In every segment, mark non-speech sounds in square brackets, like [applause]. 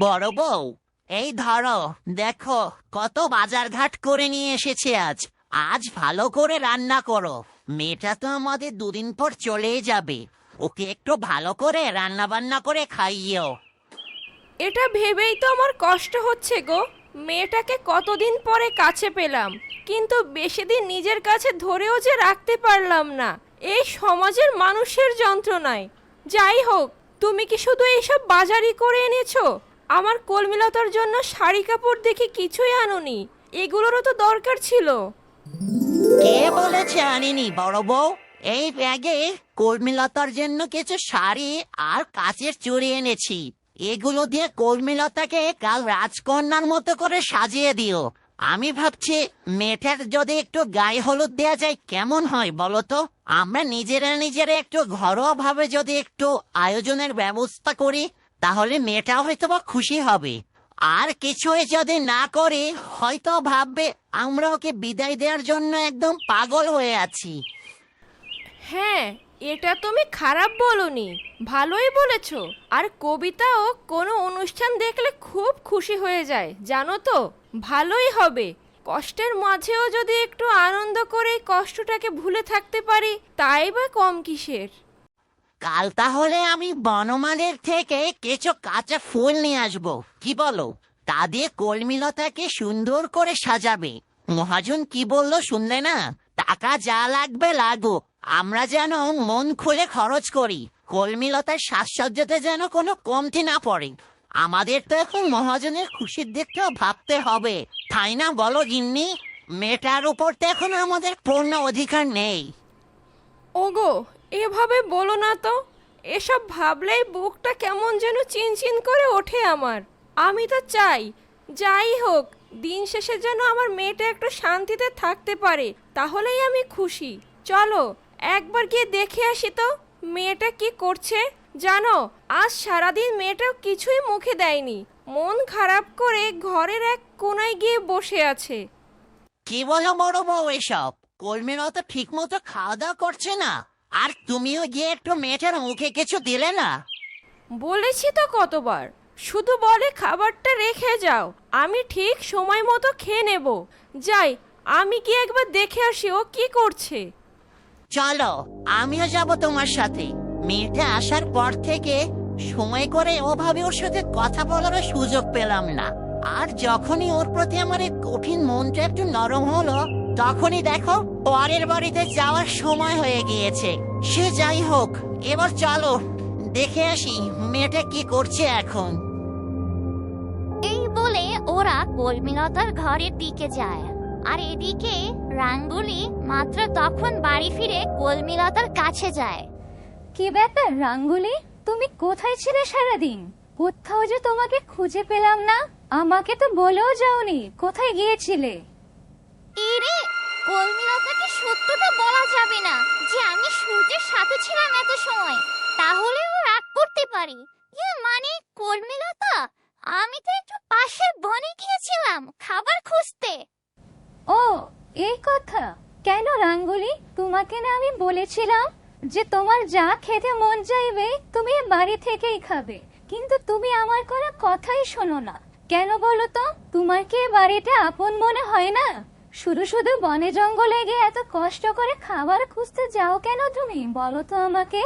বড় বউ, এই ধরো, দেখো, কত বাজার ঘাট করে নিয়ে এসেছে আজ। আজ ভালো করে রান্না করো। মেয়েটা তো আমাদের দুদিন পর চলেই যাবে। ওকে একটু ভালো করে রান্না বান্না করে খাইয়েও। এটা ভেবেই তো আমার কষ্ট হচ্ছে গো। মেয়েটাকে কতদিন পরে কাছে পেলাম, কিন্তু বেশি দিন নিজের কাছে ধরেও যে রাখতে পারলাম না। এই সমাজের মানুষের যন্ত্রণায়। যাই হোক, তুমি কি শুধু এইসব বাজারই করে এনেছো? আমার কলমিলতার জন্য শাড়ি কাপড় দেখে কিছুই আনোনি। এগুলোরও তো দরকার ছিল। কে বলেছে আনিনি, বড় বউ? এই ব্যাগে কর্মীলতার জন্য কিছু শাড়ি আর কাচের চুড়ি এনেছি। এগুলো দিয়ে কর্মীলতাকে কাল রাজকন্যার মতো করে সাজিয়ে দিও। আমি ভাবছি মেয়েটার যদি একটু গায়ে হলুদ দেওয়া যায়, কেমন হয় বলো তো? আমরা নিজেরা নিজেরা একটু ঘরোয়া ভাবে যদি একটু আয়োজনের ব্যবস্থা করি, তাহলে মেয়েটাও হয়তো বা খুশি হবে। আর কিছুই যদি না করে, হয়তো ভাববে আমরা ওকে বিদায় দেওয়ার জন্য একদম পাগল হয়ে আছি। হ্যাঁ এটা তুমি খারাপ বলনি। ভালোই বলেছ। আর কবিতাও কোনো অনুষ্ঠান দেখলে খুব খুশি হয়ে যায়, জানো তো? ভালোই হবে। কষ্টের মাঝেও যদি একটু আনন্দ করে কষ্টটাকে ভুলে থাকতে পারি, তাই বা কম কিসের? কাল তাহলে আমি বনমালের থেকে কিছু কাঁচা ফুল নিয়ে আসব। কি বলো? তা দিয়ে কলমিলতাকে সুন্দর করে সাজাবে। মহাজন কি বলল শুনলে না? টাকা যা লাগবে লাগুক। আমরা যেন মন খুলে খরচ করি। কলমিলতার সাজসজ্জাতে যেন কোনো কমতি না পড়ে। আমাদের তো এখন মহাজনের খুশির দিকটাও ভাবতে হবে। তাই না বলো গিন্নি? মেয়েটার উপর তো এখন আমাদের পূর্ণ অধিকার নেই। ওগো এভাবে বলো না তো। এসব ভাবলেই বুকটা কেমন যেন চিনচিন করে ওঠে আমার। আমি তো চাই, যাই হোক, দিন শেষে যেন আমার মেয়েটা একটু শান্তিতে থাকতে পারে, তাহলেই আমি খুশি। চলো, একবার গিয়ে দেখে আসি তো, মেয়েটা কি করছে। জানো, আজ সারাদিন মেয়েটা কিছুই মুখে দেয়নি। মন খারাপ করে ঘরের এক কোনায় গিয়ে বসে আছে। কি বলো বড় বউ এসব? কর্মীরাও তো ঠিক মতো খাওয়া দাওয়া করছে না? আর তুমিও গিয়ে একটু মেয়েটার মুখে কিছু দিলে না। বলেছি তো কতবার শুধু বলে খাবারটা রেখে যাও আমি ঠিক সময় মতো খেয়ে নেব। যাই আমি কি একবার দেখে আসি ও কি করছে। চলো আমিও যাব তোমার সাথে। মেয়েটা আসার পর থেকে সময় করে ওভাবে ওর সাথে কথা বলারও সুযোগ পেলাম না। আর যখনই ওর প্রতি আমার এই কঠিন মনটা একটু নরম হলো তখনই দেখো পরের বাড়িতে যাওয়ার সময় হয়ে গিয়েছে। সে যাই হোক এবার চলো দেখে আসি মেয়েটা কি করছে এখন। এই বলে ওরা কর্মীলতার ঘরের দিকে যায়। আর এদিকে রাঙ্গুলি মাত্র তখন বাড়ি ফিরে কলমিলতার কাছে যায়। কি ব্যাপার রাঙ্গুলি? তুমি কোথায় ছিলে সারাদিন? কোথাও যে তোমাকে খুঁজে পেলাম না। আমাকে তো বলেও যাওনি কোথায় গিয়েছিলে? এরে, কলমিলতাকে সত্যটা বলা যাবে না যে আমি সূর্যের সাথে ছিলাম এত সময়। তাহলে ও রাগ করতে পারি। ইয়ে মানে কলমিলতা? আমি তো একটু পাশের বনে গিয়েছিলাম খাবার খুঁজতে। ও, এই কথা। কেন রাঙ্গুলি, তোমাকে না আমি বলেছিলাম যে তোমার যা খেতে মন চাইবে তুমি বাড়ি থেকেই খাবে। কিন্তু তুমি আমার কোনো কথাই শোনো না। কেন বলো তো? তোমার কি এ বাড়িতে আপন মনে হয় না? শুধু শুধু বনে জঙ্গলে গিয়ে এত কষ্ট করে খাবার খুঁজতে যাও কেন তুমি? বলো তো আমাকে।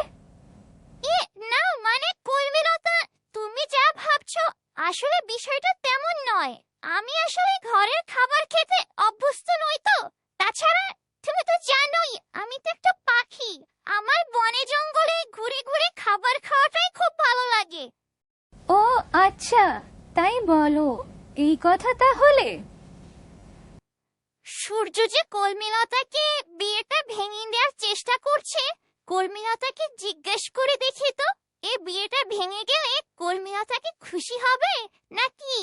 এ না মানে কলমিলতা তুমি যা ভাবছ আসলে বিষয়টা তেমন নয়। আমি আসলে ঘরের খাবার খেতে অভ্যস্ত নই তো। তাছাড়া তুমি তো জানোই আমি তো একটা পাখি। আমার বনে জঙ্গলে ঘুরে ঘুরে খাবার খাওয়াটাই খুব ভালো লাগে। ও আচ্ছা তাই বলো। এই কথা তাহলে। সূর্য যে কলমিলতাকে বিয়েটা ভেঙে দেওয়ার চেষ্টা করছে কলমিলতাকে জিজ্ঞেস করে দেখি তো, এ বিয়েটা ভেঙে গেলে কলমিলতাকে খুশি হবে নাকি?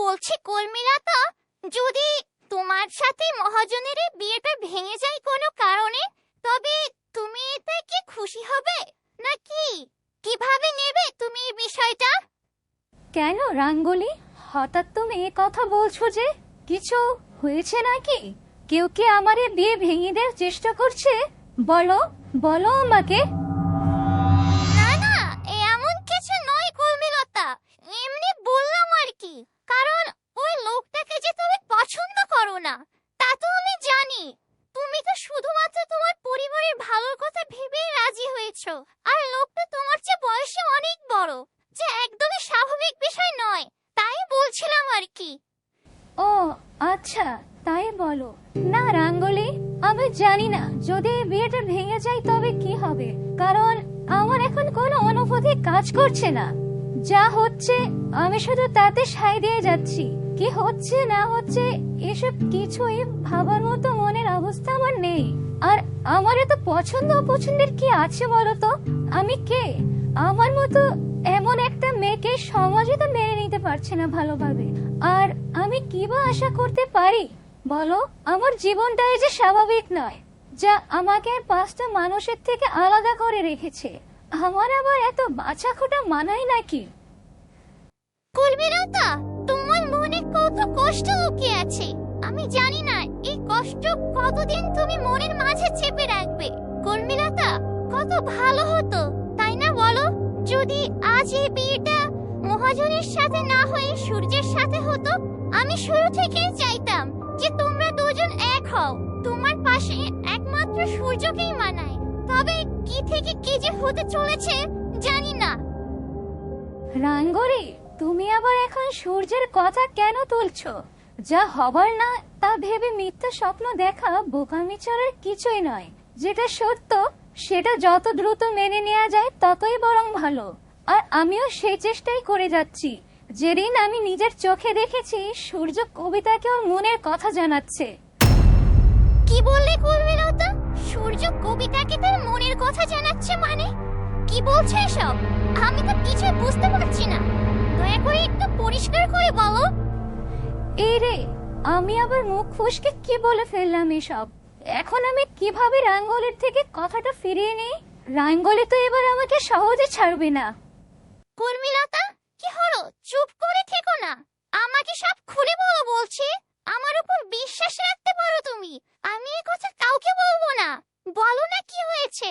বলছি কলমিলতা যদি তোমার সাথে মহাজনের বিয়েটা ভেঙে যায় কোনো কারণে, তবে তুমি এতে খুশি হবে নাকি? কীভাবে নেবে তুমি এই বিষয়টা? কেন রাঙ্গুলি? হঠাৎ তুমি এ কথা বলছো যে কিছু হয়েছে নাকি? কেউ কি আমার বিয়ে ভেঙে দেওয়ার চেষ্টা করছে? বলো বলো আমাকে। না না এমন কিছু নয় কর্মীলতা। এমনি বললাম আর কি। কারণ ওই লোকটাকে যে তুমি পছন্দ করো না তা তো আমি জানি। তুমি তো শুধুমাত্র তোমার পরিবারের ভালোর কথা ভেবেই রাজি হয়েছো। আর লোকটা তোমার চেয়ে বয়সে অনেক বড় যে একদমই স্বাভাবিক বিষয় নয় তাই বলছিলাম আর কি। ও আচ্ছা। তাই বলো। না রাঙ্গুলি, আমি জানি না, যদি এই বিয়েটা ভেঙে যায় তবে কি হবে? কারণ আমার এখন কোনো অনুভূতি কাজ করছে না। যা হচ্ছে, আমি শুধু তাতে সাই দিয়ে যাচ্ছি। কি হচ্ছে, না হচ্ছে, এসব কিছুই ভাবার মতো মনের অবস্থা আমার নেই। আর আমার এত পছন্দ অপছন্দের কি আছে বলো তো? আমি কে? আমার মতো এমন একটা মেয়েকে সমাজে তো মেনে নিতে পারছে না ভালোভাবে। আর আমি কি বা আশা করতে পারি? বলো, আমার জীবনটা এই যে স্বাভাবিক নয়, যা আমাকে আর পাঁচটা মানুষের থেকে আলাদা করে রেখেছে। আমার আবার এত বাছা খোটা মানায় নাকি? কর্মীলতা তোমার মনে কত কষ্ট লুকিয়ে আছে? আমি জানি না, এই কষ্ট কতদিন তুমি মনের মাঝে চেপে রাখবে। কর্মীলতা কত ভালো হতো, তাই না বলো? যদি আজ এই বিয়েটা মহাজনের সাথে না হয়ে সূর্যের সাথে হতো, আমি শুরু থেকেই চাইতাম যে তোমরা দুজন এক হও। তোমার পাশে একমাত্র সূর্যকেই মানায়। তবে কি থেকে কি যে হতে চলেছে, জানি না। রাঙ্গরি, তুমি আবার এখন সূর্যের কথা কেন তুলছো? যা হবার না, তা ভেবে মিথ্যা স্বপ্ন দেখা বোকামি কিছুই নয়। যেটা সত্য, সেটা যত দ্রুত মেনে নেওয়া যায়, ততই বরং ভালো। আর আমিও সেই চেষ্টাই করে যাচ্ছি। যেদিন আমি নিজের চোখে দেখেছি সূর্য কবিতাকে ওর মনের কথা জানাচ্ছে। কি বললে কর্মীলতা সূর্য কবিতাকে তার মনের কথা জানাচ্ছে মানে? কি বলছে এসব? আমি তো কিছুই বুঝতে পারছি না। দয়া করে একটু পরিষ্কার করে বলো। এই রে আমি আবার মুখ ফুসকে কি বলে ফেললাম এসব? এখন আমি কীভাবে রাঙ্গলের থেকে কথাটা ফিরিয়ে নিই? রাঙ্গলে তো এবার আমাকে সহজে ছাড়বে না। কর্মীলতা কি হলো? চুপ করে থেকো না। আমাকে সব খুলে বলো বলছি। আমার উপর বিশ্বাস রাখতে পারো তুমি। আমি এই কথা কাউকে বলব না। বলো না কি হয়েছে।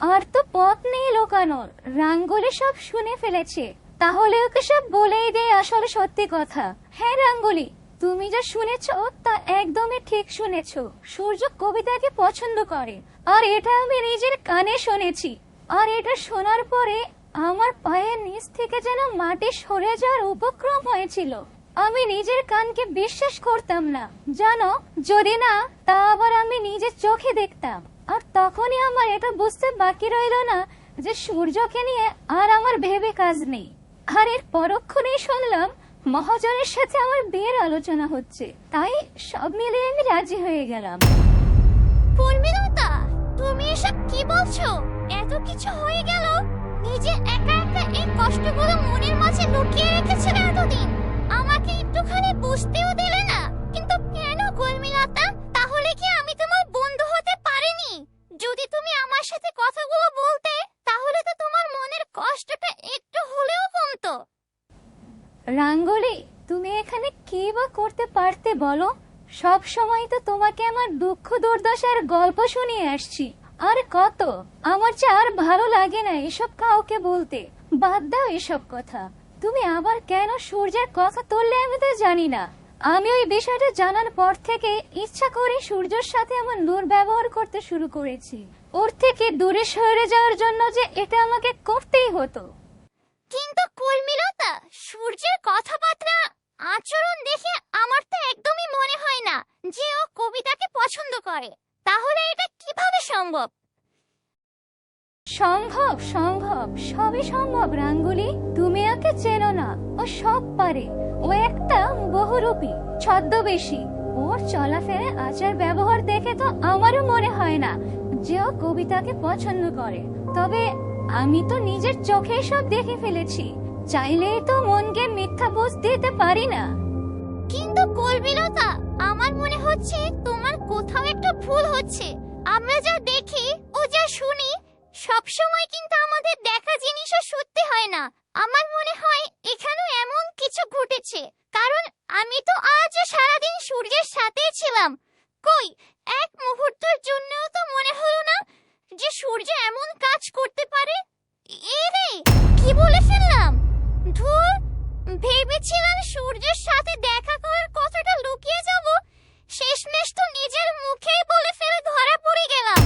আর তো পথ নেই লোকানোর। রাঙ্গলি সব শুনে ফেলেছে। তাহলে ওকে সব বলেই দেয় আসলে সত্যি কথা। হ্যাঁ রাঙ্গলি, তুমি যা শুনেছো তা একদমই ঠিক শুনেছো। সূর্য কবিতাকে পছন্দ করে। আর এটা আমি নিজের কানে শুনেছি। আর এটা শোনার পরে আমার পায়ের নিচ থেকে যেন মাটি সরে যাওয়ার উপক্রম হয়েছিল। আমি নিজের কানকে বিশ্বাস করতাম না। জানো, যদি না, তা আবার আমি নিজের চোখে দেখতাম। আর তখনই আমার এটা বুঝতে বাকি রইল না যে সূর্যকে নিয়ে আর আমার ভেবে কাজ নেই। আর এর পরক্ষণেই শুনলাম, মহাজনের সাথে আমার বিয়ের আলোচনা হচ্ছে। তাই সব মিলিয়ে আমি রাজি হয়ে গেলাম। তুমি এসব কি বলছো? এত কিছু হয়ে গেল? নিজে একা একা এই কষ্টগুলো মনের মাঝে লুকিয়ে রেখেছিলে এতদিন। আমাকে একটুখানি বুঝতেও দিলে না। কিন্তু কেন কর্মীলতা তাহলে কি আমি তোমার বন্ধু হতে পারিনি? যদি তুমি আমার সাথে কথাগুলো বলতে, তাহলে তো তোমার মনের কষ্টটা একটু হলেও কমতো। রাঙ্গলি, তুমি এখানে কি বা করতে পারতে বলো? সব সময় তো তোমাকে আমার দুঃখ দুর্দশার গল্প শুনিয়ে আসছি। আর কত? আমার যে আর ভালো লাগে না এসব কাউকে বলতে। বাদ দাও এসব কথা। তুমি আবার কেন সূর্যের কথা তুললে আমি তো জানি না। আমি ওই বিষয়টা জানার পর থেকে ইচ্ছা করে সূর্যের সাথে আমার দুর্ব্যবহার করতে শুরু করেছি। ওর থেকে দূরে সরে যাওয়ার জন্য যে এটা আমাকে করতেই হতো। কিন্তু কর্মীলতা সূর্যের কথাবার্তা আচরণ দেখে আমার তো একদমই মনে হয় না যে ও কবিতাকে পছন্দ করে। সম্ভব? সম্ভব সম্ভব। সবই সম্ভব, রাঙ্গুলি। তুমি ওকে চেনো না। ও সব পারে। ও একটা বহুরূপী, ছদ্মবেশী। ওর চলাফেরা, আচার, ব্যবহার দেখে তো আমারও মনে হয় না যে ও কবিতাকে পছন্দ করে। তবে আমি তো নিজের চোখে সব দেখে ফেলেছি। চাইলেই তো মনকে মিথ্যা বোঝ দিতে পারি না। কিন্তু কর্মীলতা আমার মনে হচ্ছে তোমার কোথাও একটা ভুল হচ্ছে। আমরা যা দেখি ও যা শুনি, সব সময় কিন্তু আমাদের দেখা জিনিসও সত্যি হয় না। আমার মনে হয় এখানেও এমন কিছু ঘটেছে। কারণ আমি তো আজও সারাদিন সূর্যের সাথেই ছিলাম। কই, এক মুহূর্তের জন্যও তো মনে হলো না যে সূর্য এমন কাজ করতে পারে? এ রে, কি বলে ফেললাম? ধুর, ভেবেছিলাম সূর্যের সাথে দেখা করার কথাটা লুকিয়ে যাব শেষমেশ তো নিজের মুখেই বলে ফেলে ধরা পড়ে গেলাম।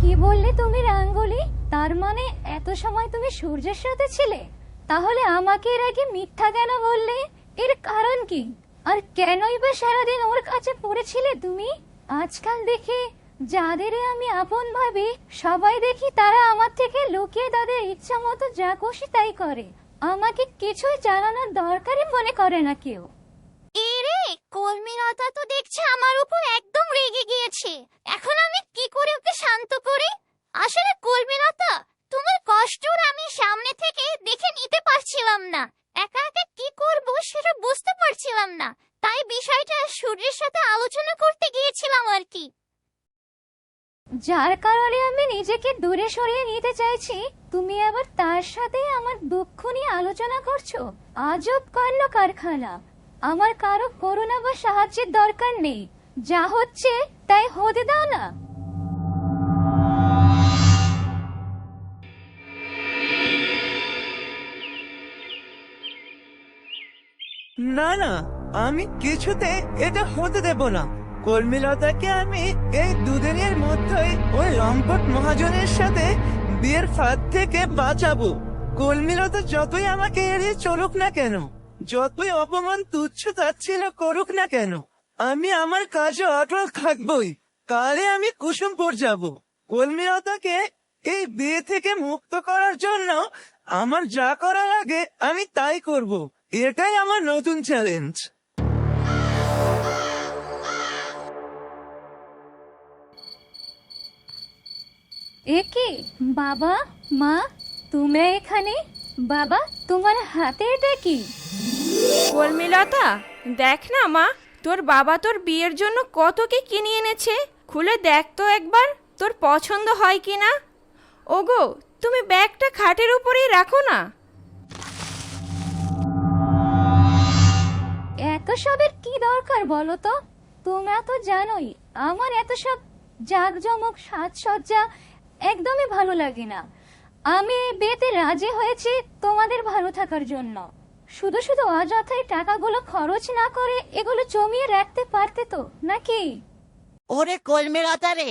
কি বললে তুমি, রাঙ্গুলি? তার মানে এত সময় তুমি সূর্যের সাথে ছিলে? তাহলে আমাকে এর আগে মিথ্যা কেন বললে? এর কারণ কি? আর কেনই বা সারাদিন ওর কাছে পড়েছিলে তুমি? আজকাল দেখি যাদের আমি আপন ভাবি, সবাই দেখি তারা আমার থেকে লুকিয়ে তাদের ইচ্ছা মতো যা খুশি তাই করে। আমাকে কিছুই জানানোর দরকারই মনে করে না কেউ। এ রে কর্মীলতা তো দেখছে আমার উপর একদম রেগে গিয়েছে। এখন আমি কি করে ওকে শান্ত করি? আসলে কর্মীলতা তোমার কষ্টর আমি সামনে থেকে দেখে নিতে পারছিলাম না। একা একা কি করব সেটা বুঝতে পারছিলাম না। তাই বিষয়টা সূর্যের সাথে আলোচনা করতে গিয়েছিলাম আর কি। যার কারণে আমি নিজেকে দূরে সরিয়ে নিতে চাইছি, তুমি আবার তার সাথে আমার দুঃখ নিয়ে আলোচনা করছ। আজব কাণ্ড কারখানা। আমার কারও করুণা বা সাহায্যের দরকার নেই। যা হচ্ছে, তাই হতে দাও না। না না, আমি কিছুতে এটা হতে দেব না। কর্মীলতাকে আমি এই দুদিনের মধ্যেই ওই লম্পট মহাজনের সাথে বিয়ের ফাঁদ থেকে বাঁচাবো। কর্মীলতা যতই আমাকে এড়িয়ে চলুক না কেন। যতই অপমান তুচ্ছ তাচ্ছিল্য করুক না কেন, আমি আমার কাজে অটল থাকবই। কালে আমি কুসুমপুর যাব। কর্মীলতাকে এই বিয়ে থেকে মুক্ত করার জন্য আমার যা করার আগে আমি তাই করব। এটাই আমার নতুন চ্যালেঞ্জ এ কি? বাবা, মা, তুমি এখানে? বাবা, তোমার হাতে এটা কি? কর্মীলতা দেখ না মা, তোর বাবা তোর বিয়ের জন্য কত কি কিনে এনেছে। খুলে দেখ তো একবার, তোর পছন্দ হয় কি না ওগো, তুমি ব্যাগটা খাটের উপরেই রাখো না। এত সবের কি দরকার বলো তো? তোমরা তো জানোই, আমার এত সব জাঁকজমক সাজসজ্জা একদমই ভালো লাগে না। আমি বেতে রাজি হয়েছি তোমাদের ভালো থাকার জন্য। শুধু শুধু অযথাই টাকাগুলো খরচ না করে এগুলো জমিয়ে রাখতে পারতে তো, নাকি? ওরে কলমেরাতা রে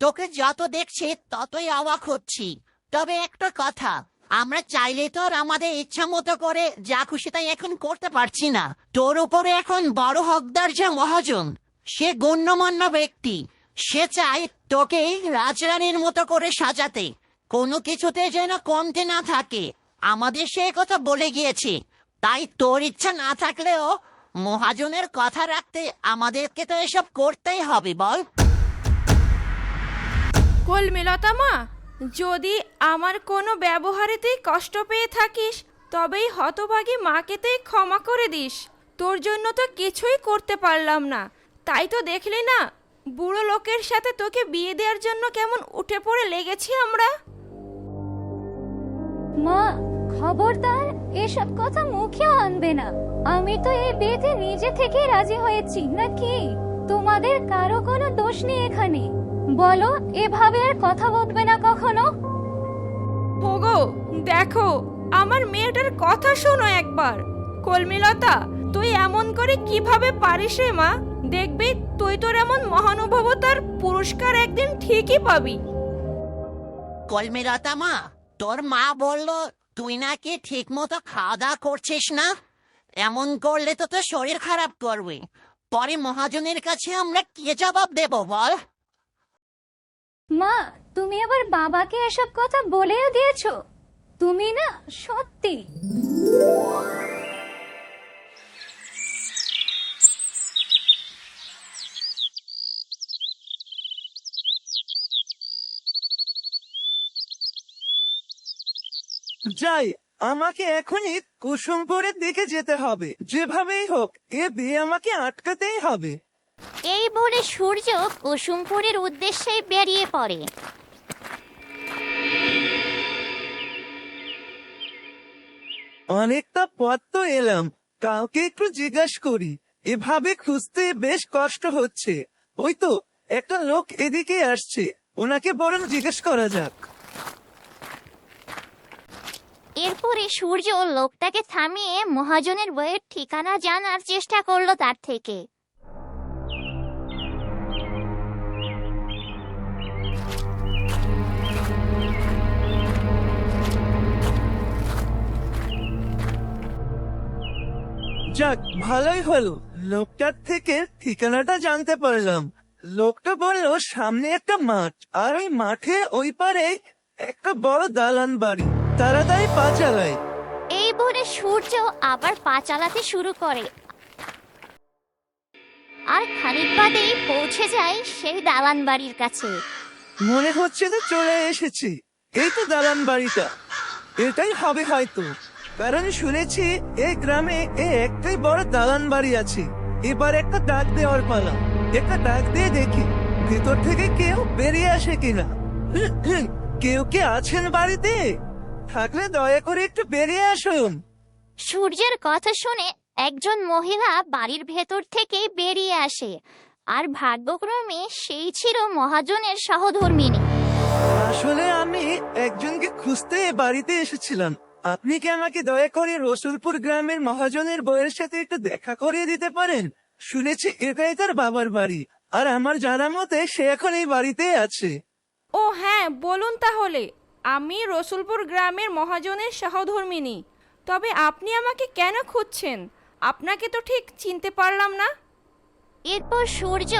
তোকে যত দেখছি ততই অবাক হচ্ছি। তবে একটা কথা, আমরা চাইলে তো আর আমাদের ইচ্ছা মতো করে যা খুশি তাই এখন করতে পারছি না। তোর উপরে এখন বড় হকদার যে মহাজন, সে গণ্যমান্য ব্যক্তি, সে চায় তোকে রাজরানীর মতো করে সাজাতে। কোনো কিছুতে যেন কমতে না থাকে। আমাদের সে কথা বলে গিয়েছে। তাই তোর ইচ্ছা না থাকলেও মহাজনের কথা রাখতে আমাদেরকে তো এসব করতেই হবে বল। কলমেলতা মা যদি আমার কোনো ব্যবহারেতেই কষ্ট পেয়ে থাকিস তবেই হতভাগী মাকে তুই ক্ষমা করে দিস। তোর জন্য তো কিছুই করতে পারলাম না। তাই তো দেখলি না বুড়ো লোকের সাথে তোকে বিয়ে দেওয়ার জন্য কেমন উঠে পড়ে লেগেছি আমরা? মা খবরদার এসব কথা মুখেও আনবে না। আমি তো এই বিয়েতে নিজে থেকে রাজি হয়েছি নাকি? তোমাদের কারও কোনো দোষ নেই এখানে। বলো এভাবে আর কথা বলবে না কখনো? ওগো দেখো আমার মেয়েটার কথা শোনো একবার। কলমিলতা তুই এমন করে কীভাবে পারিস রে মা? দেখবি তুই তোর এমন মহানুভবতার পুরস্কার একদিন ঠিকই পাবি। কলমেরাতা মা তোর মা বলল তুই নাকি ঠিক মতো খাওয়া দাওয়া করছিস না? এমন করলে তো তোর শরীর খারাপ করবে। পরে মহাজনের কাছে আমরা কে জবাব দেব বল? মা, তুমি আবার বাবাকে এসব কথা বলেও দিয়েছ। তুমি না সত্যি। যাই আমাকে এখনই কুসুমপুরের দিকে যেতে হবে। যেভাবেই হোক এ বিয়ে আমাকে আটকাতেই হবে। এই বলে সূর্য কুসুমপুরের উদ্দেশ্যে বেরিয়ে পড়ে। অনেকটা পথ তো এলাম কাউকে একটু জিজ্ঞাসা করি। এভাবে খুঁজতে বেশ কষ্ট হচ্ছে। ওই তো একটা লোক এদিকে আসছে ওনাকে বরং জিজ্ঞেস করা যাক। এরপরে সূর্য লোকটাকে থামিয়ে মহাজনের বইয়ের ঠিকানা জানার চেষ্টা করল তার থেকে। যাক, ভালোই হলো। লোকটার থেকে ঠিকানাটা জানতে পারলাম। লোকটা বলল, সামনে একটা মাঠ, আর ওই মাঠে ওই পারে একটা বড় দালান বাড়ি। তাড়াতাড়ি পা চালায়। এই বলে সূর্য আবার পা চালাতে শুরু করে। আর খানিক বাদেই পৌঁছে যায় সেই দালান বাড়ির কাছে। মনে হচ্ছে যে চলে এসেছি। এই তো দালান বাড়িটা। এটাই হবে হয়তো। কারণ শুনেছি এই গ্রামে এই একটাই বড় দালান বাড়ি আছে। এবার একটা ডাক দেওয়ার পালা। একটা ডাক দিয়ে দেখি ভেতর থেকে কেউ বেরিয়ে আসে কিনা। [clears throat] কেউ কে আছেন বাড়িতে? থাকলে দয়া করে একটু বেরিয়ে আসুন। সূর্যের কথা শুনে একজন মহিলা বাড়ির ভেতর থেকে বেরিয়ে আসে। আর ভাগ্যক্রমে সেই ছিল মহাজনের সহধর্মিনী। আসলে আমি একজনকে খুঁজতে এ বাড়িতে এসেছিলাম। আপনি কি আমাকে দয়া করে রসুলপুর গ্রামের মহাজনের বইয়ের সাথে একটু দেখা করিয়ে দিতে পারেন? শুনেছি এটাই তার বাবার বাড়ি আর আমার জানা মতে সে এখন এই বাড়িতে আছে। ও হ্যাঁ বলুন তাহলে। আমি রসুলপুর গ্রামের মহাজনের সহধর্মিনী তবে আপনি আমাকে কেন খুঁজছেন? আপনাকে তো ঠিক চিনতে পারলাম না। এরপর সূর্য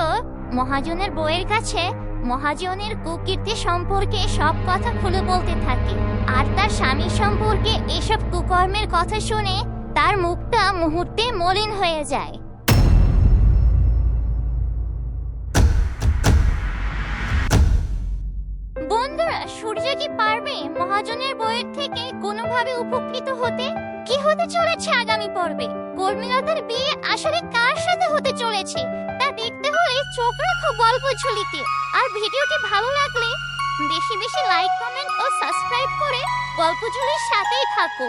মহাজনের বইয়ের কাছে মহাজনের কুকীর্তি সম্পর্কে সব কথা খুলে বলতে থাকে। আর তার স্বামী সম্পর্কে এসব কুকর্মের কথা শুনে তার মুখটা মুহূর্তে মলিন হয়ে যায়। সূর্য কি পারবে? মহাজনের বইয়ের থেকে কোনোভাবে উপকৃত হতে? কি হতে চলেছে আগামী পর্বে? কর্মীলতার বিয়ে আসলে কার সাথে হতে চলেছে? তা দেখতে হলে চোখ রাখো গল্প ঝুলিতে। আর ভিডিওটি ভালো লাগলে বেশি বেশি লাইক, কমেন্ট ও সাবস্ক্রাইব করে গল্প ঝুলির সাথেই থাকো।